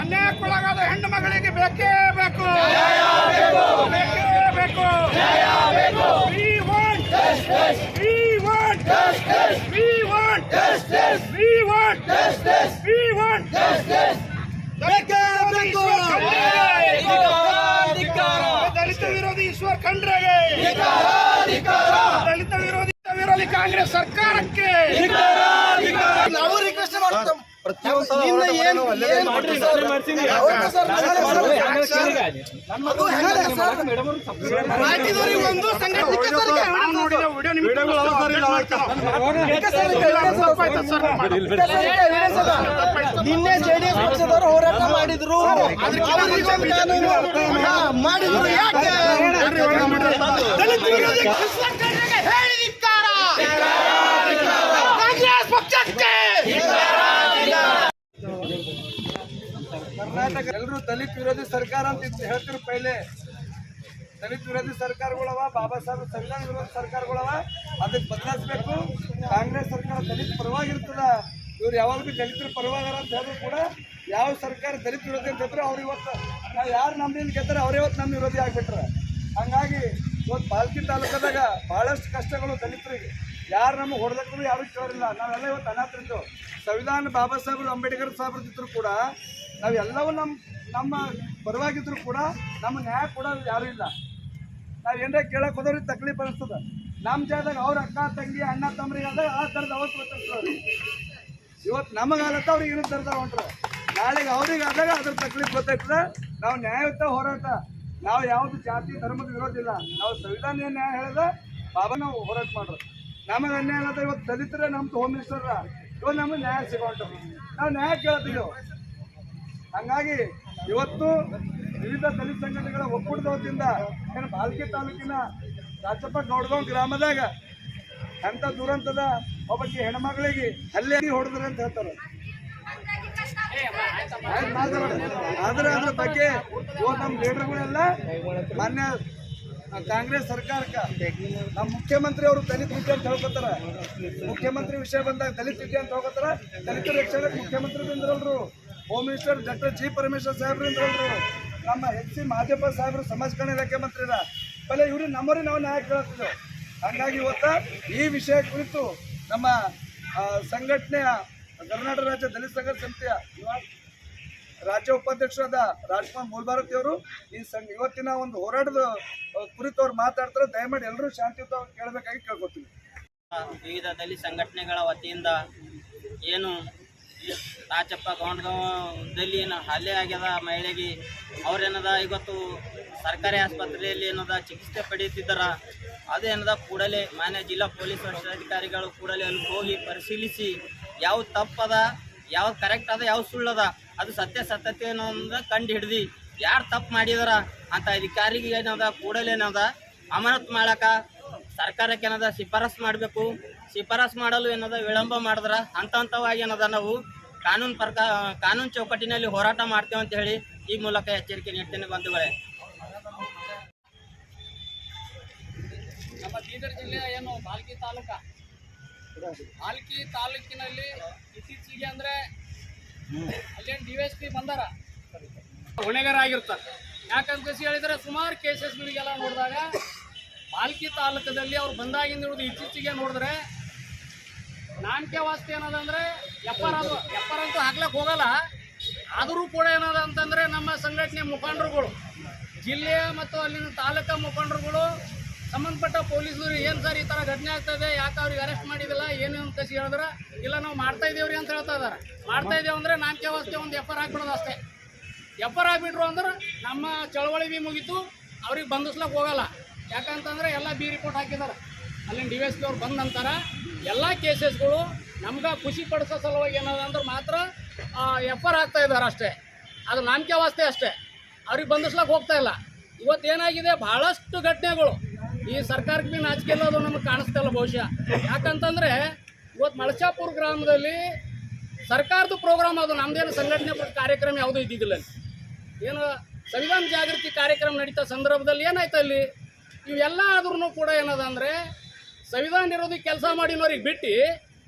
ಅನ್ಯಾಯಕ್ಕೊಳಗಾದ ಹೆಣ್ಣು ಮಗಳಿಗೆ ಬೇಕೇ ಬೇಕು. ಬೇಕೇ ಬೇಕು. We want We want We want We want We want ಬೇಕೇ ಬೇಕು. ದಲಿತ ವಿರೋಧಿ ಈಶ್ವರ್ ಖಂಡ್ರೆಗೆ. ದಲಿತ ವಿರೋಧಿ ವಿರೋಧಿ ಕಾಂಗ್ರೆಸ್ ಸರ್ಕಾರಕ್ಕೆ. ಅದ. ನಿನ್ನೆ ಜೆಡಿಎಸ್ ಪಕ್ಷದವರು ಹೋರಾಟ ಮಾಡಿದ್ರು ಮಾಡಿದ್ರು ಯಾಕೆ ದಲಿತ ವಿರೋಧಿ ಈಶ್ವರ್ ಖಂಡ್ರೆಗೆ ಹೇಳಿದಿಕ್ಕಾರ ಕಾಂಗ್ರೆಸ್ ಪಕ್ಷಕ್ಕೆ ಎಲ್ಲರೂ ದಲಿತ ವಿರೋಧಿ ಸರ್ಕಾರ ಅಂತ ಹೇಳ್ತಿರು ಪೈಲೆ? ದಲಿತ ವಿರೋಧಿ ಸರ್ಕಾರಗಳವ, ಬಾಬಾ ಸಾಹೇಬ್ ಸಂವಿಧಾನ ವಿರೋಧಿ ಸರ್ಕಾರಗಳವ, ಅದಕ್ಕೆ ಬದಲಾಯಿಸ್ಬೇಕು. ಕಾಂಗ್ರೆಸ್ ಸರ್ಕಾರ ದಲಿತ ಪರವಾಗಿರ್ತದ. ಇವ್ರು ಯಾವಾಗ ಭೀ ದಲಿತರ ಪರವಾಗಾರ ಅಂತ ಹೇಳಿದ್ರು ಕೂಡ ಯಾವ ಸರ್ಕಾರ ದಲಿತ ವಿರೋಧಿ ಅಂತ ಹೇಳಿದ್ರೆ ಅವ್ರು ಇವತ್ತು ನಾವು ಯಾರು ನಮ್ದಿಂದ ಗೆದ್ದರೆ ಅವ್ರು ಇವತ್ತು ನಮ್ಮ ವಿರೋಧಿ ಆಗಿಬಿಟ್ರೆ. ಹಂಗಾಗಿ ಇವತ್ತು ಬಾಲ್ಕಿ ತಾಲೂಕದಾಗ ಭಾಳಷ್ಟು ಕಷ್ಟಗಳು ದಲಿತರಿಗೆ. ಯಾರು ನಮಗೆ ಹೊಡೆದಕ್ಕೂ ಯಾರು ಕೇಳಿಲ್ಲ ನಾವೆಲ್ಲ ಇವತ್ತು ಅನಾಥರಿದ್ದು. ಸಂವಿಧಾನ ಬಾಬಾ ಸಾಹೇಬ್ರು, ಅಂಬೇಡ್ಕರ್ ಸಾಹೇಬ್ರದಿದ್ರು ಕೂಡ ನಾವೆಲ್ಲವೂ ನಮ್ಮ ನಮ್ಮ ಪರವಾಗಿದ್ರು ಕೂಡ ನಮ್ಮ ನ್ಯಾಯ ಕೂಡ ಯಾರೂ ಇಲ್ಲ. ನಾವು ಏನಾರ ಕೇಳಕ್ಕೆ ಹೋದವ್ರಿಗೆ ತಕ್ಲೀಫ್ ಅನಿಸ್ತದೆ. ನಮ್ಮ ಜಾಗದಾಗ ಅವ್ರ ಅಕ್ಕ, ತಂಗಿ, ಅಣ್ಣ ತಮ್ಮರಿಗೆ ಆದಾಗ ಆ ಥರದ ಅವತ್ತು ಗೊತ್ತಿರ್ತದೆ ಇವತ್ತು ನಮಗಾಲತ್ತ ಅವ್ರಿಗೆ ಏನೋ ಥರದ ಹೊಂಟ್ರೆ ನಾಳೆಗೆ ಅವ್ರಿಗೆ ಆದಾಗ ಅದ್ರ ತಕ್ಲೀಫ್ ಗೊತ್ತಾಗ್ತದೆ ನಾವು ನ್ಯಾಯಯುತ ಹೋರಾಟ. ನಾವು ಯಾವುದು ಜಾತಿ, ಧರ್ಮದ ವಿರೋಧ ಇಲ್ಲ. ನಾವು ಸಂವಿಧಾನ ನ್ಯಾಯ ಹೇಳಿದ ಬಾಬಾ ನಾವು ಹೋರಾಟ ಮಾಡ್ರು. ನಮಗೆ ಅನ್ಯಾಯ ಅಂತ ಇವತ್ತು ದಲಿತರ ನಮ್ದು ಹೋಮ್ ಮಿನಿಸ್ಟರ್ ಇವತ್ತು ನಮಗೆ ನ್ಯಾಯ ಸಿಗೋಂಟು. ನಾವು ನ್ಯಾಯ ಕೇಳ್ತೀವಿ ಹಂಗಾಗಿ ಇವತ್ತು ವಿವಿಧ ದಲಿತ ಸಂಘಟನೆಗಳ ಒಕ್ಕೂಟದ ವತಿಯಿಂದ ಏನು ಬಾಲ್ಕಿ ತಾಲೂಕಿನ ರಾಜಪ್ಪ ಗೌಡಗಾಂವ್ ಗ್ರಾಮದಾಗ ಅಂತ ದುರಂತದ ಒಬ್ಬಕ್ಕೆ ಹೆಣ್ಮಗಳಿಗೆ ಹಲ್ಲೆ ಹೊಡೆದ್ರೆ ಅಂತ ಹೇಳ್ತಾರೆ. ಆದ್ರೆ ಅದ್ರ ಬಗ್ಗೆ ನಮ್ಮ ಲೀಡರ್ಗಳೆಲ್ಲ ಮಾನ್ಯ ಕಾಂಗ್ರೆಸ್ ಸರ್ಕಾರಕ್ಕೆ ನಮ್ಮ ಮುಖ್ಯಮಂತ್ರಿ ಅವರು ದಲಿತ ವಿದ್ಯೆ ಅಂತ ಹೇಳ್ಕೊತಾರ. ಮುಖ್ಯಮಂತ್ರಿ ವಿಷಯ ಬಂದಾಗ ದಲಿತ ವಿದ್ಯೆ ಅಂತ ಹೇಳ್ಕೊತಾರ. ದಲಿತ ರಕ್ಷಣೆ ಮುಖ್ಯಮಂತ್ರಿ ಬಂದ್ರಲ್ರು. Home minister doctor G Parameshwar ಸಾಹೇಬ್ರು ಅಂದ್ರಲ್ರು ನಮ್ಮ ಎಚ್ ಸಿ ಮಾದೇಪ ಸಾಹೇಬ್ರು ಸಮಾಜ ಕಲ್ಯಾಣ ಇಲಾಖೆ ಮಂತ್ರಿರ. ಬಲೆ ಇವ್ರಿಗೆ ನಮ್ಮವ್ರಿಗೆ ನಾವು ನ್ಯಾಯ ಕೇಳ್ತಿದ್ದೆವು ಹಂಗಾಗಿ ಇವತ್ತು ಈ ವಿಷಯ ಕುರಿತು ನಮ್ಮ ಸಂಘಟನೆಯ ಕರ್ನಾಟಕ ರಾಜ್ಯ ದಲಿತ ಸಂಘ ಸಮಿತಿಯ ರಾಜ್ಯ ಉಪಾಧ್ಯಕ್ಷರಾದ ರಾಜ್ಕುಮಾರ್ ಮೂಲಭಾರತಿ ಅವರು ಈ ಸಂಘ ಇವತ್ತಿನ ಒಂದು ಹೋರಾಟದ ಕುರಿತು ಅವ್ರು ಮಾತಾಡ್ತಾರೆ. ದಯಮಾಡಿ ಎಲ್ಲರೂ ಶಾಂತಿಯುತವಾಗಿ ಕೇಳಬೇಕಾಗಿ ಕೇಳ್ಕೊತೀವಿ ವಿವಿಧ ದಲಿತ ಸಂಘಟನೆಗಳ ವತಿಯಿಂದ ಏನು ರಾಜಪ್ಪ ಗೌಂಡದಲ್ಲಿ ಏನು ಹಲ್ಲೆ ಆಗ್ಯದ ಮಹಿಳೆಗೆ, ಅವ್ರೇನದ ಇವತ್ತು ಸರ್ಕಾರಿ ಆಸ್ಪತ್ರೆಯಲ್ಲಿ ಏನದ ಚಿಕಿತ್ಸೆ ಪಡೆಯುತ್ತಿದ್ದಾರ ಅದೇನದ ಕೂಡಲೇ ಮಾನ್ಯ ಜಿಲ್ಲಾ ಪೊಲೀಸ್ ವರಿಷ್ಠಾಧಿಕಾರಿಗಳು ಕೂಡಲೇ ಅಲ್ಲಿ ಹೋಗಿ ಪರಿಶೀಲಿಸಿ ಯಾವ್ದು ತಪ್ಪದ ಯಾವ್ದು ಕರೆಕ್ಟ್ ಅದ, ಯಾವ ಸುಳ್ಳದ ಅದು ಸತ್ಯ ಸತ್ಯತೆ ಅನ್ನೋದನ್ನ ಕಂಡು ಹಿಡ್ದು, ಯಾರು ತಪ್ಪು ಮಾಡಿದಾರ ಅಂತ ಅಧಿಕಾರಿಗೆ ಏನದ, ಕೂಡಲೇ ಏನದ, ಅಮಾನತ್ ಮಾಡಕ ಸರ್ಕಾರಕ್ಕೆ ಏನದ, ಶಿಫಾರಸ್ ಮಾಡಬೇಕು. ಶಿಫಾರಸ್ ಮಾಡಲು ಏನದ, ವಿಳಂಬ ಮಾಡಿದ್ರ, ಹಂತ ಹಂತವಾಗಿ ಏನದ ನಾವು ಕಾನೂನು ಪ್ರಕಾರ ಕಾನೂನು ಚೌಕಟ್ಟಿನಲ್ಲಿ ಹೋರಾಟ ಮಾಡ್ತೇವೆ ಅಂತ ಹೇಳಿ ಈ ಮೂಲಕ ಎಚ್ಚರಿಕೆ ನೀಡ್ತೇನೆ ಬಂಧುಗಳೇ. ನಮ್ಮ ಬೀದರ್ ಜಿಲ್ಲೆಯ ಏನು, ಬಾಲ್ಕಿ ತಾಲೂಕ? ಬಾಲ್ಕಿ ತಾಲೂಕಿನಲ್ಲಿ ಇತ್ತೀಚೆಗೆ ಅಂದ್ರೆ ಅಲ್ಲೇನು ಡಿ ಎಸ್ ಪಿ ಬಂದಾರ? ಹೊಣೆಗಾರಾಗಿರ್ತಾರೆ ಯಾಕಂತ ಕಸಿ ಹೇಳಿದ್ರೆ ಸುಮಾರು ಕೇಸಸ್ಗಳಿಗೆಲ್ಲ ನೋಡಿದಾಗ ಮಾಲ್ಕಿ ತಾಲೂಕದಲ್ಲಿ ಅವ್ರು ಬಂದಾಗಿಂದ ಹಿಡಿದು ಇತ್ತೀಚೆಗೆ ನೋಡಿದ್ರೆ ನಾಣ್ಯ ವಾಸ್ತಿ ಏನದಂದ್ರೆ ಎಪ್ಪರ್ ಅದು. ಎಪ್ಪರ್ ಅಂತೂ ಹಾಕ್ಲಕ್ಕೆ ಹೋಗಲ್ಲ. ಆದರೂ ಕೂಡ ಏನದ ಅಂತಂದರೆ ನಮ್ಮ ಸಂಘಟನೆ ಮುಖಂಡರುಗಳು, ಜಿಲ್ಲೆಯ ಮತ್ತು ಅಲ್ಲಿನ ತಾಲೂಕಾ ಮುಖಂಡರುಗಳು ಸಂಬಂಧಪಟ್ಟ ಪೊಲೀಸರು ಏನು ಸರ್ ಈ ಥರ ಘಟನೆ ಆಗ್ತದೆ ಯಾಕೆ ಅವ್ರಿಗೆ ಅರೆಸ್ಟ್ ಮಾಡಿದಿಲ್ಲ? ಏನು ಅಂತ ಕಸಿ ಹೇಳಿದ್ರೆ ಇಲ್ಲ ನಾವು ಮಾಡ್ತಾ ಇದ್ದೀವ್ರಿ ಅಂತ ಹೇಳ್ತಾ ಇದಾರೆ. ಮಾಡ್ತಾ ಇದ್ದೇವೆ ಅಂದರೆ ನಾಮಕೆ ವಾಸ್ತೆ ಒಂದು ಎಫರ್ ಹಾಕ್ಬಿಡೋದು ಅಷ್ಟೇ. ಎಫರ್ ಹಾಕ್ಬಿಟ್ರು ಅಂದ್ರೆ ನಮ್ಮ ಚಳವಳಿ ಭೀ ಮುಗೀತು ಅವ್ರಿಗೆ ಬಂಧಿಸ್ಲಕ್ಕೆ ಹೋಗಲ್ಲ. ಯಾಕಂತಂದ್ರೆ ಎಲ್ಲ ಬಿ ರಿಪೋರ್ಟ್ ಹಾಕಿದ್ದಾರೆ ಅಲ್ಲಿನ ಡಿ ಎಸ್ ಪಿ ಅವ್ರು ಬಂದ ನಂತರ ಎಲ್ಲ ಕೇಸಸ್ಗಳು ನಮ್ಗೆ ಖುಷಿ ಪಡಿಸೋ ಸಲುವಾಗಿ ಏನದ ಅಂದ್ರೆ ಮಾತ್ರ ಎಫರ್ ಆರ್ ಆಗ್ತಾ ಇದ್ದಾರೆ ಅಷ್ಟೇ. ಅದು ನಾಮಕೆ ವಾಸ್ತೆ ಅಷ್ಟೇ. ಅವ್ರಿಗೆ ಬಂಧಿಸ್ಲಕ್ಕೆ ಹೋಗ್ತಾ ಇಲ್ಲ. ಇವತ್ತೇನಾಗಿದೆ? ಭಾಳಷ್ಟು ಘಟನೆಗಳು. ಈ ಸರ್ಕಾರಕ್ಕೆ ಭೀ ನಾಚಿಕೆ ಇಲ್ಲ ಅದು ನಮಗೆ ಕಾಣಿಸ್ತಲ್ಲ ಬಹುಶಃ. ಯಾಕಂತಂದರೆ ಇವತ್ತು ಮಳಚಾಪುರ ಗ್ರಾಮದಲ್ಲಿ ಸರ್ಕಾರದ ಪ್ರೋಗ್ರಾಮ್ ಅದು ನಮ್ಮದೇನು ಸಂಘಟನೆ ಕಾರ್ಯಕ್ರಮ ಯಾವುದೂ ಇದ್ದಿದ್ದಿಲ್ಲ ಏನು ಸಂವಿಧಾನ ಜಾಗೃತಿ ಕಾರ್ಯಕ್ರಮ ನಡೀತಾ ಸಂದರ್ಭದಲ್ಲಿ ಏನಾಯ್ತು ಅಲ್ಲಿ? ಇವೆಲ್ಲ ಆದ್ರೂ ಕೂಡ ಏನದ ಅಂದರೆ ಸಂವಿಧಾನ ವಿರೋಧಿ ಕೆಲಸ ಮಾಡಿನವ್ರಿಗೆ ಬಿಟ್ಟು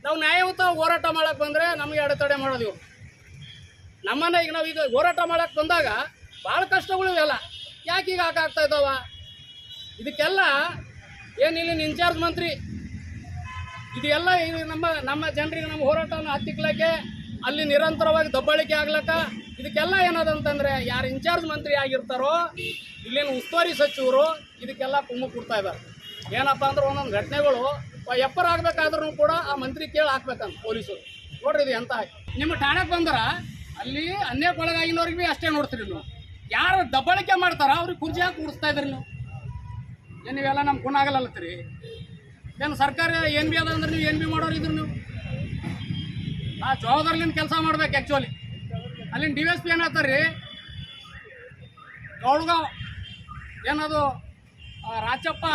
ನಾವು ನ್ಯಾಯಯುತ ಹೋರಾಟ ಮಾಡಕ್ಕೆ ಬಂದರೆ ನಮಗೆ ಅಡೆತಡೆ ಮಾಡೋದು ಇವರು. ನಮ್ಮನ್ನ ಈಗ ನಾವು ಈಗ ಹೋರಾಟ ಮಾಡಕ್ಕೆ ಬಂದಾಗ ಭಾಳ ಕಷ್ಟಗಳು ಇವೆಲ್ಲ. ಯಾಕೆ ಈಗ ಹಾಕಾಗ್ತಾ ಇದ್ದಾವ ಇದಕ್ಕೆಲ್ಲ ಏನು ಇಲ್ಲಿನ ಇನ್ಚಾರ್ಜ್ ಮಂತ್ರಿ? ಇದೆಲ್ಲ ಇದು ನಮ್ಮ ನಮ್ಮ ಜನರಿಗೆ ನಮ್ಮ ಹೋರಾಟವನ್ನು ಹತ್ತಿಕ್ಲಕ್ಕೆ ಅಲ್ಲಿ ನಿರಂತರವಾಗಿ ದಬ್ಬಾಳಿಕೆ ಆಗ್ಲಕ್ಕ ಇದಕ್ಕೆಲ್ಲ ಏನದಂತಂದ್ರೆ ಯಾರು ಇನ್ಚಾರ್ಜ್ ಮಂತ್ರಿ ಆಗಿರ್ತಾರೋ, ಇಲ್ಲಿನ ಉಸ್ತುವಾರಿ ಸಚಿವರು ಇದಕ್ಕೆಲ್ಲ ಕುಮ್ಮು ಕೊಡ್ತಾ ಇದ್ದಾರೆ. ಏನಪ್ಪ ಅಂದ್ರೆ ಒಂದೊಂದು ಘಟನೆಗಳು ಎಪ್ಪರ್ ಆಗ್ಬೇಕಾದ್ರೂ ಕೂಡ ಆ ಮಂತ್ರಿ ಕೇಳಿ ಹಾಕ್ಬೇಕಂತ ಪೊಲೀಸರು. ನೋಡ್ರಿ ಇದು ಎಂತ ನಿಮ್ಮ ಠಾಣೆಗೆ ಬಂದ್ರ ಅಲ್ಲಿ ಅನ್ಯಕ್ಕೊಳಗಾಗಿನವ್ರಿಗೆ ಭೀ ಅಷ್ಟೇ ನೋಡ್ತೀರಿ ನೀವು. ಯಾರು ದಬ್ಬಾಳಿಕೆ ಮಾಡ್ತಾರ ಅವ್ರಿಗೆ ಕುರ್ಚಿ ಹಾಕಿ ಕೂಡಿಸ್ತಾ ಇದ್ರಿ ನೀವು. ನೀವೆಲ್ಲ ನಮ್ಮ ಗುಣ ಆಗಲ್ಲತ್ತೀರಿ ಏನು ಸರ್ಕಾರ, ಏನು ಬಿ ಅದ ಅಂದ್ರೆ ನೀವು ಏನು ಬಿ ಮಾಡೋರು ಇದ್ರು ನೀವು? ಆ ಜವಾಬ್ದಾರಿಲಿಂದ ಕೆಲಸ ಮಾಡ್ಬೇಕು ಆ್ಯಕ್ಚುಲಿ ಅಲ್ಲಿನ ಡಿ ಎಸ್ ಪಿ ಏನಾಗ್ತಾರೆ ರೀ ಗೌಡ್ಗಾವ್. ಏನದು? ರಾಚಪ್ಪ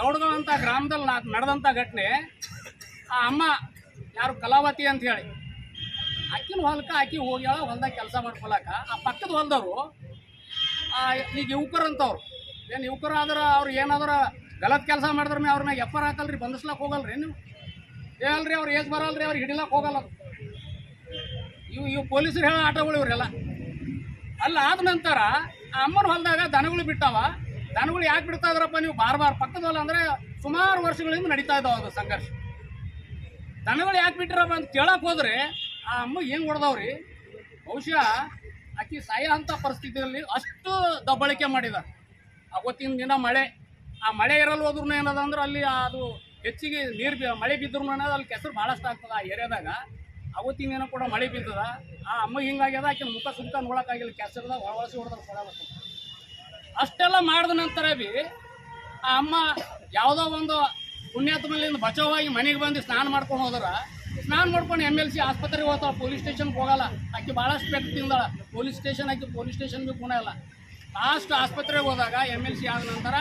ಗೌಡ್ಗಾಂವ್ ಅಂತ ಗ್ರಾಮದಲ್ಲಿ ನಾ- ನಡೆದಂಥ ಘಟನೆ, ಆ ಅಮ್ಮ ಯಾರು ಕಲಾವತಿ ಅಂತ ಹೇಳಿ, ಆಕಿನ ಹೊಲಕ್ಕೆ ಆಕಿ ಹೋಗ್ಯಾಳ, ಹೊಲ್ದಾಗ ಕೆಲಸ ಮಾಡ್ಕೊಳಕ. ಆ ಪಕ್ಕದ ಹೊಲ್ದವರು ಈಗ ಯುವಕರು ಅಂತವ್ರು ಏನು ಯುವಕರು ಆದ್ರೆ ಅವ್ರು ಏನಾದ್ರ ಗಲತ್ ಕೆಲಸ ಮಾಡಿದ್ರೆ ಅವ್ರನ್ನ ಎಫ್ ಆರ್ ಹಾಕಲ್ರಿ ಬಂಧಿಸ್ಲಕ್ಕೆ ಹೋಗಲ್ರಿ ನೀವು. ಹೇಳಲ್ರಿ ಅವ್ರು ಏಜ್ ಬರಲ್ರಿ ಅವ್ರಿಗೆ ಹಿಡಿಲಕ್ಕೆ ಹೋಗಲ್ಲ ಇವು ಇವು ಪೊಲೀಸರು ಹೇಳೋ ಆಟಗಳು ಇವರೆಲ್ಲ. ಅಲ್ಲ, ಆದ ನಂತರ ಆ ಅಮ್ಮನ ಹೊಲದಾಗ ದನಗಳು ಬಿಟ್ಟಾವ. ದನಗಳು ಯಾಕೆ ಬಿಡ್ತಾ ಇದ್ರಪ್ಪ ನೀವು? ಬಾರ್ ಬಾರ್ ಪಕ್ಕದ ಹೊಲ ಅಂದ್ರೆ ಸುಮಾರು ವರ್ಷಗಳಿಂದ ನಡೀತಾ ಇದ್ದಾವ ಅದು ಸಂಘರ್ಷ. ದನಗಳು ಯಾಕೆ ಬಿಟ್ಟಿರಪ್ಪ ಅಂತ ಕೇಳಕ್ಕೆ ಹೋದ್ರೆ ಆ ಅಮ್ಮ ಹೆಂಗ್ ಹೊಡೆದವ್ರಿ? ಬಹುಶಃ ಆಕಿ ಸಾಯ ಅಂತ ಪರಿಸ್ಥಿತಿಯಲ್ಲಿ ಅಷ್ಟು ದಬ್ಬಳಿಕೆ ಮಾಡಿದ ಅವತ್ತಿನ ದಿನ ಮಳೆ, ಆ ಮಳೆ ಇರಲ್ಲ ಹೋದ್ರೂ ಏನದ ಅಂದ್ರೆ ಅಲ್ಲಿ ಅದು ಹೆಚ್ಚಿಗೆ ನೀರು ಮಳೆ ಅನ್ನೋದು ಅಲ್ಲಿ ಕೆಸರು ಭಾಳಷ್ಟು ಆಗ್ತದೆ ಆ ಏರಿಯಾದಾಗ. ಅವತ್ತಿನ ದಿನ ಕೂಡ ಮಳೆ ಬಿದ್ದದ. ಆ ಅಮ್ಮ ಹಿಂಗಾಗ್ಯದ, ಆಕಿನ ಮುಖ ಸುಖ ನೋಡೋಕ್ಕಾಗಿಲ್ಲ ಕೆಸರದ ಒಳಸಿ ಹೊಡೆದ ಕೊಡಬೇಕು ಅಷ್ಟೆಲ್ಲ ಮಾಡಿದ ನಂತರ ಬಿ, ಆ ಅಮ್ಮ ಯಾವುದೋ ಒಂದು ಪುಣ್ಯಾತ್ಮಲಿಂದ ಬಚಾವಾಗಿ ಮನೆಗೆ ಬಂದು ಸ್ನಾನ ಮಾಡ್ಕೊಂಡು ಹೋದ್ರೆ. ಸ್ನಾನ ಮಾಡ್ಕೊಂಡು ಎಂ ಎಲ್ ಸಿ ಆಸ್ಪತ್ರೆಗೆ ಹೋಗ್ತಾಳ, ಪೊಲೀಸ್ ಸ್ಟೇಷನ್ಗೆ ಹೋಗಲ್ಲ. ಆಕೆ ಭಾಳಷ್ಟು ಪೆಟ್ಟು ತಿಂದಾಳ. ಪೊಲೀಸ್ ಸ್ಟೇಷನ್, ಆಕೆ ಪೊಲೀಸ್ ಸ್ಟೇಷನ್ ಭೀ ಗುಣ ಇಲ್ಲ ಲಾಸ್ಟ್ ಆಸ್ಪತ್ರೆಗೆ ಹೋದಾಗ ಎಂ ಎಲ್ ಸಿ ಆದ ನಂತರ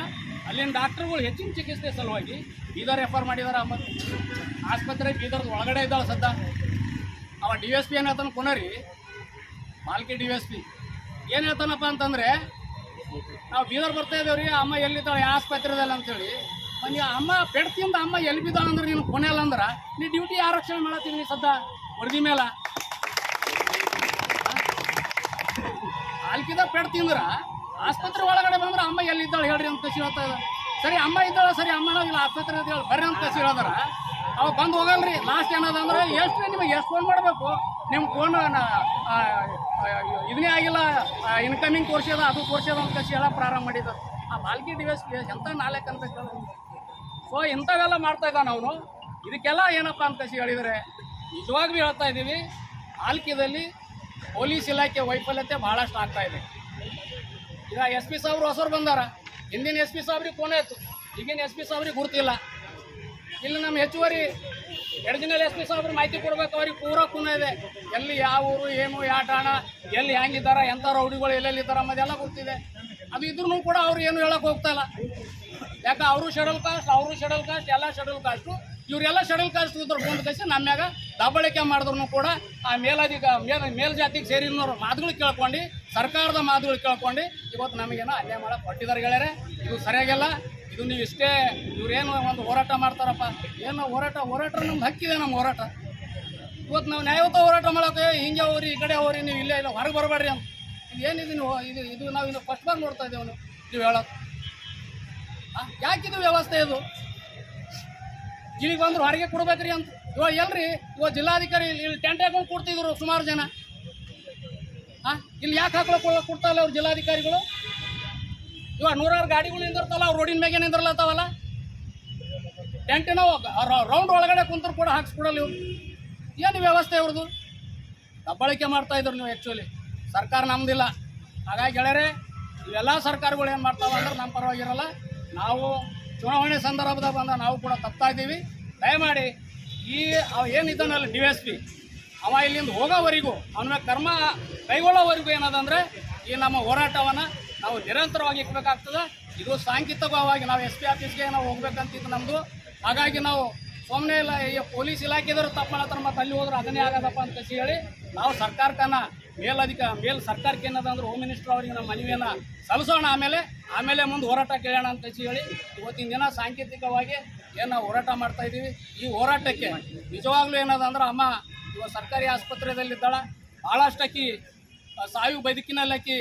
ಅಲ್ಲಿನ ಡಾಕ್ಟರ್ಗಳು ಹೆಚ್ಚಿನ ಚಿಕಿತ್ಸೆ ಸಲುವಾಗಿ ಬೀದರ್ ರೆಫರ್ ಮಾಡಿದಾರೆ ಮತ್ತು ಆಸ್ಪತ್ರೆ ಬೀದರ್ದ ಒಳಗಡೆ ಇದ್ದಾವೆ ಸದ್ದ. ಅವ ಡಿ ಎಸ್ ಪಿ ಏನು ಹೇಳ್ತಾನೆ ಕೊನರಿ? ಮಾಲ್ಕಿ ಡಿ ಎಸ್ ಪಿ ಏನು ಹೇಳ್ತಾನಪ್ಪ ಅಂತಂದರೆ, ನಾವು ಬೀದರ್ ಬರ್ತಾ ಇದ್ದೇವ್ರಿ, ಅಮ್ಮ ಎಲ್ಲಿದ್ದಾಳೆ ಆಸ್ಪತ್ರೆದಲ್ಲಿ ಅಂತೇಳಿ. ಮನೆ ಅಮ್ಮ ಪೆಡ್ತಿಂದ ಅಮ್ಮ ಎಲ್ಲಿ ಬಿದ್ದಾಳ ಅಂದ್ರೆ ನೀನು ಕೊನೆ ಅಲ್ಲ ಅಂದ್ರೆ, ನೀ ಡ್ಯೂಟಿ ಆರಕ್ಷಣೆ ರಕ್ಷಣೆ ಮಾಡತ್ತೀವಿ ನೀ ಸದ್ದ ಹೊಡೆದಿ ಮೇಲೆ. ಆಲ್ಕಿದ ಪೆಡ್ ತಿಂದ್ರ ಆಸ್ಪತ್ರೆ ಒಳಗಡೆ ಬಂದ್ರೆ ಅಮ್ಮ ಎಲ್ಲಿದ್ದಾಳೆ ಹೇಳ್ರಿ ಅಂತ ಕಸಿ ಹೇಳ್ತಾ ಇದ್ದಾರೆ. ಸರಿ, ಅಮ್ಮ ಇದ್ದಾಳೆ? ಸರಿ ಅಮ್ಮನ ಇಲ್ಲ ಆಸ್ಪತ್ರೆ ಅಂತ ಹೇಳಿ. ಬರ್ರಿ ಅಂತ ಕಸಿ ಹೇಳಿದಾರ. ಅವ ಬಂದು ಹೋಗಲ್ರಿ. ಲಾಸ್ಟ್ ಏನದ ಅಂದ್ರೆ, ಎಷ್ಟು ನಿಮಗೆ? ಎಷ್ಟು ಫೋನ್ ಮಾಡಬೇಕು? ನಿಮ್ಮ ಫೋನ್ ಇದನ್ನೇ ಆಗಿಲ್ಲ. ಇನ್ಕಮಿಂಗ್ ತೋರಿಸ್ಯದ ಅದು ತೋರಿಸ್ಯದ ಅಂತ ಕಸಿ ಹೇಳಕ್ಕೆ ಪ್ರಾರಂಭ ಮಾಡಿದ ಆ ಬಾಲ್ಕಿ ಡಿವೈಸ್ ಎಂತ ನಾಲ್ಕು ಅಂತ ಸೊ ಇಂಥವೆಲ್ಲ ಮಾಡ್ತಾ ಇದ್ದಾನೆ ಅವನು. ಇದಕ್ಕೆಲ್ಲ ಏನಪ್ಪ ಅಂತ ಕಸಿ ಹೇಳಿದರೆ, ನಿಜವಾಗ್ಲೂ ಹೇಳ್ತಾ ಇದ್ದೀವಿ ಆಲ್ಕಿದಲ್ಲಿ ಪೊಲೀಸ್ ಇಲಾಖೆ ವೈಫಲ್ಯತೆ ಭಾಳಷ್ಟು ಆಗ್ತಾ ಇದೆ. ಈಗ ಎಸ್ ಪಿ ಸಾಬ್ರು ಹೊಸರು ಬಂದಾರ. ಹಿಂದಿನ ಎಸ್ ಪಿ ಸಾಬ್ರಿಗೆ ಫೋನ್ ಆಯ್ತು. ಈಗಿನ ಎಸ್ ಪಿ ಸಾಬ್ರಿಗೆ ಗುರುತಿಲ್ಲ. ಇಲ್ಲಿ ನಮ್ಮ ಹೆಚ್ಚುವರಿ ಒರಿಜಿನಲ್ ಎಸ್ ಪಿ ಸಾಬ್ರು ಮಾಹಿತಿ ಕೊಡ್ಬೇಕು. ಅವ್ರಿಗೆ ಪೂರ ಕುನ ಇದೆ. ಎಲ್ಲಿ ಯಾವ ಊರು, ಏನು, ಯಾವ ಠಾಣ, ಎಲ್ಲಿ ಹ್ಯಾಂಗಿದ್ದಾರೆ ಎಂಥ ರೌಡಿಗಳು, ಎಲ್ಲೆಲ್ಲಿ ಇದ್ದಾರ ಅನ್ನೋದೆಲ್ಲ ಗೊತ್ತಿದೆ ಅದು ಇದ್ರೂ ಕೂಡ ಅವ್ರು ಏನು ಹೇಳಕ್ ಹೋಗ್ತಾ ಇಲ್ಲ. ಯಾಕೆ ಅವರು ಶೆಡ್ಯೂಲ್ ಕಾಸ್ಟ್ ಅವರು ಶೆಡ್ಯೂಲ್ ಕಾಸ್ಟ್ ಎಲ್ಲ ಶೆಡ್ಯೂಲ್ ಕಾಸ್ಟು ಇವರೆಲ್ಲ ಶೆಡ್ಯೂಲ್ ಕಾಸ್ಟ್ ಇದ್ರ ಬಂದು ನಮ್ಮ ಮ್ಯಾಗ ದಬ್ಬಳಿಕೆ ಮಾಡಿದ್ರು ಕೂಡ ಆ ಮೇಲಧಿಕ, ಮೇಲ್ ಜಾತಿಗೆ ಸೇರಿನವ್ರ ಮಾತುಗಳು ಕೇಳ್ಕೊಂಡು ಸರ್ಕಾರದ ಮಾತುಗಳು ಕೇಳ್ಕೊಂಡು ಇವತ್ತು ನಮಗೇನೋ ಅನ್ಯಾಯ ಮಾಡೋಕೆ ಕೊಟ್ಟಿದ್ದಾರೆ ಗೆಳೆಯರೆ. ಇದು ಸರಿಯಾಗಿಲ್ಲ. ಇದು ನೀವು ಇಷ್ಟೇ ಇವ್ರೇನು ಒಂದು ಹೋರಾಟ ಮಾಡ್ತಾರಪ್ಪ. ಏನು ಹೋರಾಟ ಹೋರಾಟ ನಮ್ಗೆ ಹಕ್ಕಿದೆ ನಮ್ಮ ಹೋರಾಟ. ಇವತ್ತು ನಾವು ನ್ಯಾಯಯುತ ಹೋರಾಟ ಮಾಡೋಕೆ ಹಿಂಗೆ ಅವ್ರಿ ಈ ಕಡೆ ಹೋಗ್ರಿ, ನೀವು ಇಲ್ಲೇ ಇಲ್ಲ, ಹೊರಗೆ ಬರಬೇಡ್ರಿ ಅಂತ. ಇದು ಏನಿದೆ ಇದು ಇದು ನಾವು ಇನ್ನು ಫಸ್ಟ್ ಬಾರ್ ನೋಡ್ತಾ ಇದ್ದೇವೆ ನೀವು ನೀವು ಹೇಳೋದು. ಯಾಕಿದು ವ್ಯವಸ್ಥೆ ಇದು? ಇಲ್ಲಿಗೆ ಬಂದರು ಹೊರಗೆ ಕೊಡ್ಬೇಕ್ರಿ ಅಂತ. ಇವಾಗ ಎಲ್ರಿ, ಇವಾಗ ಜಿಲ್ಲಾಧಿಕಾರಿ ಇಲ್ಲಿ ಟೆಂಟ್ ಹಾಕೊಂಡು ಕೊಡ್ತಿದ್ರು ಸುಮಾರು ಜನ. ಆ ಇಲ್ಲಿ ಯಾಕೆ ಹಾಕೊಳ್ಳೋ ಕೊಡ್ತಾ ಇಲ್ಲ ಅವ್ರು ಜಿಲ್ಲಾಧಿಕಾರಿಗಳು? ಇವಾಗ ನೂರಾರು ಗಾಡಿಗಳು ನಿಂದಿರ್ತಲ್ಲ ಅವ್ರು ರೋಡಿನ ಮ್ಯಾಗೆ ನಿಂದಿರ್ಲತ್ತಾವಲ್ಲ? ಟೆಂಟಿನ ರೌಂಡ್ ಒಳಗಡೆ ಕುಂತರು ಕೂಡ ಹಾಕ್ಸ್ಕೊಡಲ್ಲ ಇವ್ರು. ಏನು ವ್ಯವಸ್ಥೆ ಇವ್ರದ್ದು ದಬ್ಬಳಿಕೆ ಮಾಡ್ತಾ ಇದ್ರು ನೀವು ಆ್ಯಕ್ಚುಲಿ ಸರ್ಕಾರ ನಮ್ದಿಲ್ಲ. ಹಾಗಾಗಿ ಗೆಳೆಯರೆ, ಇವೆಲ್ಲ ಸರ್ಕಾರಗಳು ಏನು ಮಾಡ್ತಾವೆ ಅಂದ್ರೆ ನಮ್ಮ ಪರವಾಗಿರಲ್ಲ. ನಾವು ಚುನಾವಣೆ ಸಂದರ್ಭದಾಗ ಬಂದ ನಾವು ಕೂಡ ತಪ್ತಾ ಇದ್ದೀವಿ. ದಯಮಾಡಿ ಈ ಏನಿದ್ದಾನಲ್ಲ ಡಿ ಎಸ್ ಪಿ ಅವ ಇಲ್ಲಿಂದ ಹೋಗೋವರೆಗೂ, ಅವನ ಕರ್ಮ ಕೈಗೊಳ್ಳೋವರೆಗೂ ಏನದಂದ್ರೆ, ಈ ನಮ್ಮ ಹೋರಾಟವನ್ನು ನಾವು ನಿರಂತರವಾಗಿ ಇಕ್ಬೇಕಾಗ್ತದೆ ಇದು ಸಾಂಕೇತಿಕವಾಗಿ ನಾವು ಎಸ್ ಪಿ ಆಫೀಸ್ಗೆ ನಾವು ಹೋಗ್ಬೇಕಂತಿದ್ದು ನಮ್ಮದು ಹಾಗಾಗಿ ನಾವು ಸುಮ್ಮನೆ ಇಲ್ಲ ಈ ಪೊಲೀಸ್ ಇಲಾಖೆದವ್ರು ತಪ್ಪ ಮಾಡತ್ತಾರ ಮತ್ತು ಅಲ್ಲಿ ಹೋದ್ರೆ, ಅದನ್ನೇ ಆಗದಪ್ಪ ಅಂತ ಹೇಳಿ ನಾವು ಸರ್ಕಾರಕ್ಕನ್ನ ಮೇಲಧಿಕ, ಮೇಲ್ ಸರ್ಕಾರಕ್ಕೆ ಏನದಂದ್ರೆ ಹೋಮ್ ಮಿನಿಸ್ಟರ್ ಅವರಿಗೆ ನಮ್ಮ ಮನವಿಯನ್ನು ಸಲ್ಲಿಸೋಣ ಆಮೇಲೆ ಆಮೇಲೆ ಮುಂದೆ ಹೋರಾಟ ಕೇಳೋಣ ಅಂತ ಹೇಳಿ ಇವತ್ತಿನ ದಿನ ಸಾಂಕೇತಿಕವಾಗಿ ಏನು ಹೋರಾಟ ಮಾಡ್ತಾ ಇದ್ದೀವಿ. ಈ ಹೋರಾಟಕ್ಕೆ ನಿಜವಾಗ್ಲೂ ಏನದಂದ್ರೆ ಅಮ್ಮ ಇವಾಗ ಸರ್ಕಾರಿ ಆಸ್ಪತ್ರೆಯಲ್ಲಿದ್ದಾಳ. ಭಾಳಷ್ಟು ಅಕ್ಕಿ ಆ, ಸಾವು ಬದುಕಿನಲ್ಲಿ ಆಕಿ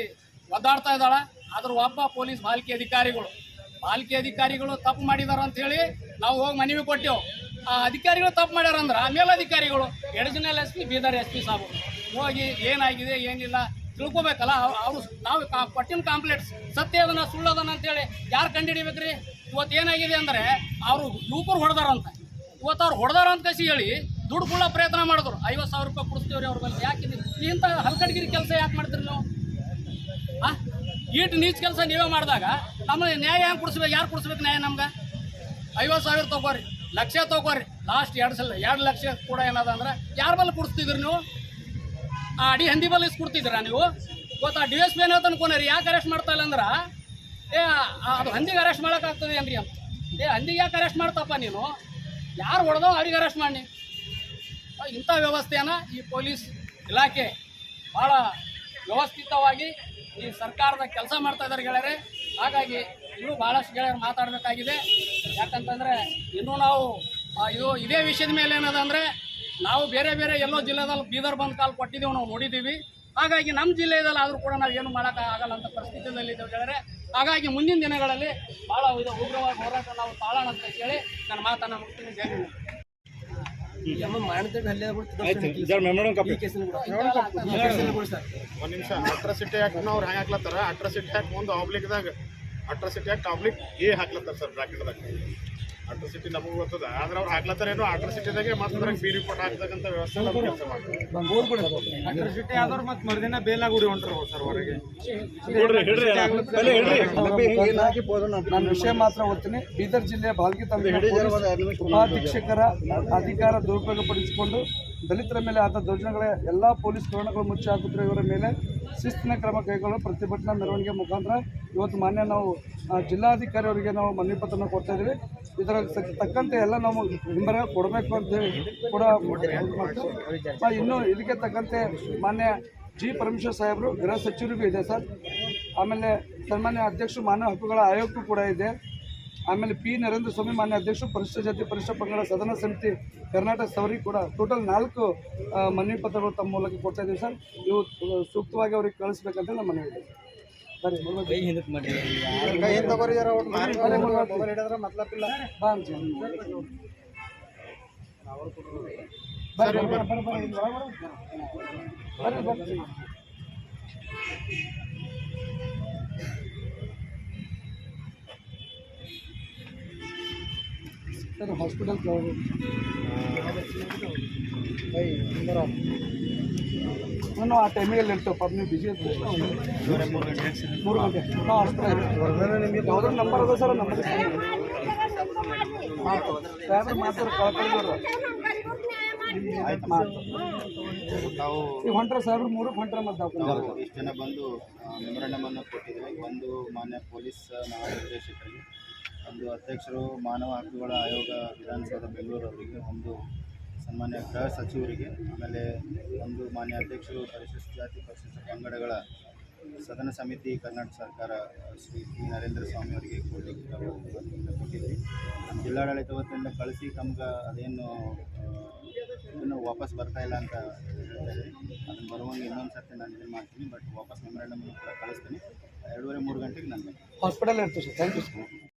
ಒದ್ದಾಡ್ತಾ ಇದ್ದಾಳೆ. ಅದ್ರ ಒಬ್ಬ ಪೊಲೀಸ್ ಬಾಲ್ಕಿ ಅಧಿಕಾರಿಗಳು ಬಾಲ್ಕಿ ಅಧಿಕಾರಿಗಳು ತಪ್ಪು ಮಾಡಿದಾರ ಅಂತ ಹೇಳಿ ನಾವು ಹೋಗಿ ಮನವಿ ಕೊಟ್ಟೆವು. ಆ ಅಧಿಕಾರಿಗಳು ತಪ್ಪು ಮಾಡ್ಯಾರ ಅಂದ್ರೆ ಮೇಲಧಿಕಾರಿಗಳು additional S P Bidar S P ಸಾಬು ಹೋಗಿ ಏನಾಗಿದೆ ಏನಿಲ್ಲ ತಿಳ್ಕೊಬೇಕಲ್ಲ. ಅವರು ನಾವು ಕೊಟ್ಟಿನ ಕಾಂಪ್ಲೇಂಟ್ಸ್ ಸತ್ಯ ಅದನ್ನ ಸುಳ್ಳದನ್ನ ಅಂತೇಳಿ ಯಾರು ಕಂಡುಹಿಡಿಬೇಕ್ರಿ ಇವತ್ತು ಏನಾಗಿದೆ ಅಂದರೆ ಅವರು ಯುವಕರು ಹೊಡೆದಾರಂತ. ಇವತ್ತು ಅವ್ರು ಹೊಡೆದಾರ ಅಂತ ಕಸಿ ಹೇಳಿ ದುಡ್ಡು ಕೂಡ ಪ್ರಯತ್ನ ಮಾಡಿದ್ರು. ಐವತ್ತು ಸಾವಿರ ರೂಪಾಯಿ ಕೊಡಿಸ್ತೀವ್ರಿ ಅವ್ರ ಮೇಲೆ ಯಾಕೆ? ಇಂಥ ಹಲ್ಕಡ್ಗಿರಿ ಕೆಲಸ ಯಾಕೆ ಮಾಡ್ತೀರಿ ನೀವು? ಹಾಂ ಈಟ್ ನೀಚ ಕೆಲಸ ನೀವೇ ಮಾಡಿದಾಗ ನಮ್ಮ ನ್ಯಾಯ ಹೆಂಗೆ ಕೊಡಿಸ್ಬೇಕು? ಯಾರು ಕೊಡಿಸ್ಬೇಕು ನ್ಯಾಯ ನಮ್ಗೆ? ಐವತ್ತು ಸಾವಿರ ತೊಗೋರಿ. ಲಕ್ಷ ತೊಗೋರಿ. ಲಾಸ್ಟ್ ಎರಡು ಸಲ, ಎರಡು ಲಕ್ಷ ಕೂಡ ಏನದ ಅಂದ್ರೆ ಯಾರ ಬಲ್ಲಿ ಕೊಡಿಸ್ತಿದ್ರಿ ನೀವು? ಆ ಅಡಿ ಹಂದಿ ಬಲ್ಲಿ ಕೊಡ್ತಿದ್ದೀರಾ ನೀವು? ಗೊತ್ತಾ ಡಿ ಎಸ್ ಪಿ ಏನೋ ಅನ್ಕೊಂಡ್ರಿ ಯಾಕೆ ಅರೆಸ್ಟ್ ಮಾಡ್ತಾ ಇಲ್ಲ ಅಂದ್ರೆ? ಏ ಅದು ಹಂದಿಗೆ ಅರೆಸ್ಟ್ ಮಾಡೋಕ್ಕಾಗ್ತದೆ ಏನ್ರಿ ಅಂತ. ಏ, ಹಂದಿಗೆ ಯಾಕೆ ಅರೆಸ್ಟ್ ಮಾಡ್ತಪ್ಪ ನೀನು? ಯಾರು ಹೊಡೆದೋ ಅವ್ರಿಗೆ ಅರೆಸ್ಟ್ ಮಾಡಿ ಇಂಥ ವ್ಯವಸ್ಥೆಯನ್ನು ಈ ಪೊಲೀಸ್ ಇಲಾಖೆ ಭಾಳ ವ್ಯವಸ್ಥಿತವಾಗಿ ಈ ಸರ್ಕಾರದ ಕೆಲಸ ಮಾಡ್ತಾ ಇದ್ದಾರೆ ಗೆಳೆಯರೆ. ಹಾಗಾಗಿ ಇನ್ನೂ ಭಾಳಷ್ಟು ಗೆಳೆಯರು ಮಾತಾಡಬೇಕಾಗಿದೆ. ಯಾಕಂತಂದರೆ ಇನ್ನೂ ನಾವು ಇದು ಇದೇ ವಿಷಯದ ಮೇಲೆ ಏನದಂದರೆ ನಾವು ಬೇರೆ ಬೇರೆ ಎಲ್ಲೋ ಜಿಲ್ಲೆದಲ್ಲಿ ಬೀದರ್ ಬಂದ್ ಕಾಲ್ ಕೊಟ್ಟಿದ್ದೀವಿ, ನಾವು ನೋಡಿದ್ದೀವಿ. ಹಾಗಾಗಿ ನಮ್ಮ ಜಿಲ್ಲೆಯಲ್ಲಿ ಆದರೂ ಕೂಡ ನಾವು ಏನು ಮಾಡೋಕ್ಕೆ ಆಗಲ್ಲ ಅಂತ ಪರಿಸ್ಥಿತಿಯಲ್ಲಿ ಇದ್ದೇವೆ ಗೆಳೆಯರೆ. ಹಾಗಾಗಿ ಮುಂದಿನ ದಿನಗಳಲ್ಲಿ ಭಾಳ ಇದು ಉಗ್ರವಾಗಿ ಹೋರಾಟ ನಾವು ತಾಳೋಣ ಅಂತ ಹೇಳಿ ನನ್ನ ಮಾತನ್ನು ಮುಗಿಸ್ತೀನಿ. ಜೈ. ಒಂದ್ ನಿಮಿಷ ಅಟ್ರಾಸಿಟಿ ಆಕ್ಟ್ ಅವ್ರು ಹೆಂಗ್ ಹಾಕ್ಲತ್ತಾರ? ಅಟ್ರಾಸಿಟಿ ಆಕ್ಟ್ ಮುಂದೆ ಆಬ್ಲಿಕ್ದಾಗ ಅಟ್ರಾಸಿಟಿ ಆಕ್ಟ್ ಆಬ್ಲಿಕ್ ಎ ಹಾಕ್ಲತ್ತಾರ ಸರ್ ಬ್ರಾಕೆಟ್ದಾಗ ಅಟ್ರಾಸಿಟಿ ನಮಗೂ ಗೊತ್ತದ. ಆದ್ರೆ ಅವ್ರು ಹಾಕ್ಲತ್ತಾರೇನು ಅಟ್ರಸಿಟಿದಾಗೆ ಮಾತ್ರ ಬಿ ರಿಪೋರ್ಟ್ ಹಾಕ್ತಕ್ಕಂಥ ವ್ಯವಸ್ಥೆ ನಮ್ಮ ಕೆಲಸ ಮಾಡ್ತೀವಿ ಅಟ್ರಾಸಿಟಿ ಆದವ್ರು ಮತ್ತೆ ಮರುದಿನ ಬೇಲಾಗುಡಿ ಹೊಂಟ್ರು ಸರ್ ಹೊರಗೆ. ನಾನು ವಿಷಯ ಮಾತ್ರ ಓದ್ತೀನಿ. ಬೀದರ್ ಜಿಲ್ಲೆಯ ಬಾಲ್ಕಿ ತಮ್ಮ ಉಪಾಧೀಕ್ಷಕರ ಅಧಿಕಾರ ದುರುಪಯೋಗಪಡಿಸಿಕೊಂಡು ದಲಿತರ ಮೇಲೆ ಆದ ದೌರ್ಜನ್ಯಗಳ ಎಲ್ಲಾ ಪೊಲೀಸ್ ಪ್ರಕರಣಗಳು ಮುಚ್ಚಿ ಹಾಕುತ್ತಿರುವ ಇವರ ಮೇಲೆ ಶಿಸ್ತಿನ ಕ್ರಮ ಕೈಗೊಳ್ಳಲು ಪ್ರತಿಭಟನಾ ಮೆರವಣಿಗೆ ಮುಖಾಂತರ ಇವತ್ತು ಮಾನ್ಯ ನಾವು ಜಿಲ್ಲಾಧಿಕಾರಿ ಅವರಿಗೆ ನಾವು ಮನವಿ ಪತ್ರನ ಕೊಡ್ತಾ ಇದ್ದೀವಿ. ಇದರ ತಕ್ಕಂತೆ ಎಲ್ಲ ನಾವು ಹಿಂಬರ ಕೊಡಬೇಕು ಅಂತ ಹೇಳಿ ಕೂಡ ಇನ್ನು ಇದಕ್ಕೆ ತಕ್ಕಂತೆ ಮಾನ್ಯ ಜಿ. ಪರಮೇಶ್ವರ್ ಸಾಹೇಬರು, ಗೃಹ ಸಚಿವರಿಗೂ ಇದೆ ಸರ್. ಆಮೇಲೆ ಸನ್ಮಾನ್ಯ ಅಧ್ಯಕ್ಷರು, ಮಾನವ ಹಕ್ಕುಗಳ ಆಯೋಗಕ್ಕೂ ಕೂಡ ಇದೆ. ಆಮೇಲೆ ಪಿ. ನರೇಂದ್ರ ಸ್ವಾಮಿ, ಮಾನ್ಯ ಅಧ್ಯಕ್ಷರು ಪರಿಶಿಷ್ಟ ಜಾತಿ ಪರಿಶಿಷ್ಟ ಪಂಗಡ ಸದನ ಸಮಿತಿ, ಕರ್ನಾಟಕ ಸವರಿಗೆ ಕೂಡ ಟೋಟಲ್ ನಾಲ್ಕು ಮನವಿ ಪತ್ರಗಳು ತಮ್ಮ ಮೂಲಕ ಕೊಡ್ತಾ ಇದ್ದೀವಿ ಸರ್. ಇವು ಸೂಕ್ತವಾಗಿ ಅವ್ರಿಗೆ ಕಳಿಸ್ಬೇಕಂತ ನಮ್ಮ ಮನವಿ ಇದೆ ಬರ್ರಿ, ಬರ್ರಿ. ಬಾ ಅಂಜಿ. ಬರ್ರಿ, ಬರ್ರಿ, ಬರ್ರಿ, ಬರ್ರಿ, ಇಲ್ಲಿ ಒಳಗ್ ಬರ್ರಿ. ಬರ್ರಿ, ಬರ್ರಿ. ಸರ್ ಹಾಸ್ಪಿಟಲ್ ನಾನು ಆ ಟೈಮಿಗೆಲ್ಲ ಇರ್ತೇವೆ ಪಾಪ ನೀವು ಬಿಜಿ ಇರ್ತೀವಿ ಮೂರು ಗಂಟೆ. ನಾವು ಹಾಸ್ಪಿಟಲ್ ಯಾವ್ದಾದ್ರು ನಂಬರ್ ಅದ ಸರ್ ನಂಬರ್ ಸಾಹೇಬ್ರು ಮಾತಾಡ್ರಿ ಕಳ್ಕೊಳ್ಳೋರು ನಾವು ಈಗ ಹೊಂಟ್ರ ಸಾಹೇಬ್ರು ಮೂರು ಹೊಂಟ್ರ ಮತ್ತು ಇಷ್ಟು ಜನ ಬಂದು ಮೆಮೊರಂಡಮ್ ಅನ್ನು ಕೊಟ್ಟಿದ್ದೀವಿ ಒಂದು ಮಾನ್ಯ ಪೊಲೀಸ್ ಮಹಾನಿರ್ದೇಶಕರಿಗೆ. ಒಂದು ಅಧ್ಯಕ್ಷರು ಮಾನವ ಹಕ್ಕುಗಳ ಆಯೋಗ ವಿಧಾನಸೌಧ ಬೆಂಗಳೂರು ಅವರಿಗೆ ಒಂದು ಸನ್ಮಾನ್ಯ ಗೃಹ ಸಚಿವರಿಗೆ, ಆಮೇಲೆ ಒಂದು ಮಾನ್ಯ ಅಧ್ಯಕ್ಷರು ಪರಿಶಿಷ್ಟ ಜಾತಿ ಪರಿಶಿಷ್ಟ ಪಂಗಡಗಳ ಸದನ ಸಮಿತಿ ಕರ್ನಾಟಕ ಸರ್ಕಾರ, ಶ್ರೀ ಪಿ ನರೇಂದ್ರ ಸ್ವಾಮಿ ಅವರಿಗೆ ಕೊಡಲಿಕ್ಕೆ ಕೊಟ್ಟಿದ್ವಿ. ನಮ್ಮ ಜಿಲ್ಲಾಡಳಿತ ವತಿಯಿಂದ ಕಳಿಸಿ ತಮ್ಗೆ ಅದೇನು ಇನ್ನು ವಾಪಸ್ ಬರ್ತಾ ಇಲ್ಲ ಅಂತ ಹೇಳ್ತಾರೆ ಅದನ್ನು ಬರುವಂಗೆ ಇನ್ನೊಂದು ಸರ್ತಿ ನಾನು ಇದನ್ನು ಮಾಡ್ತೀನಿ, ಬಟ್ ವಾಪಸ್ ಮೆಮೊರಂಡಮ್ ಕೂಡ ಕಳಿಸ್ತೀನಿ. ಎರಡೂವರೆ ಮೂರು ಗಂಟೆಗೆ ನಾನು ಹಾಸ್ಪಿಟಲ್ ಇರ್ತೀವಿ ಸರ್. Thank you sir.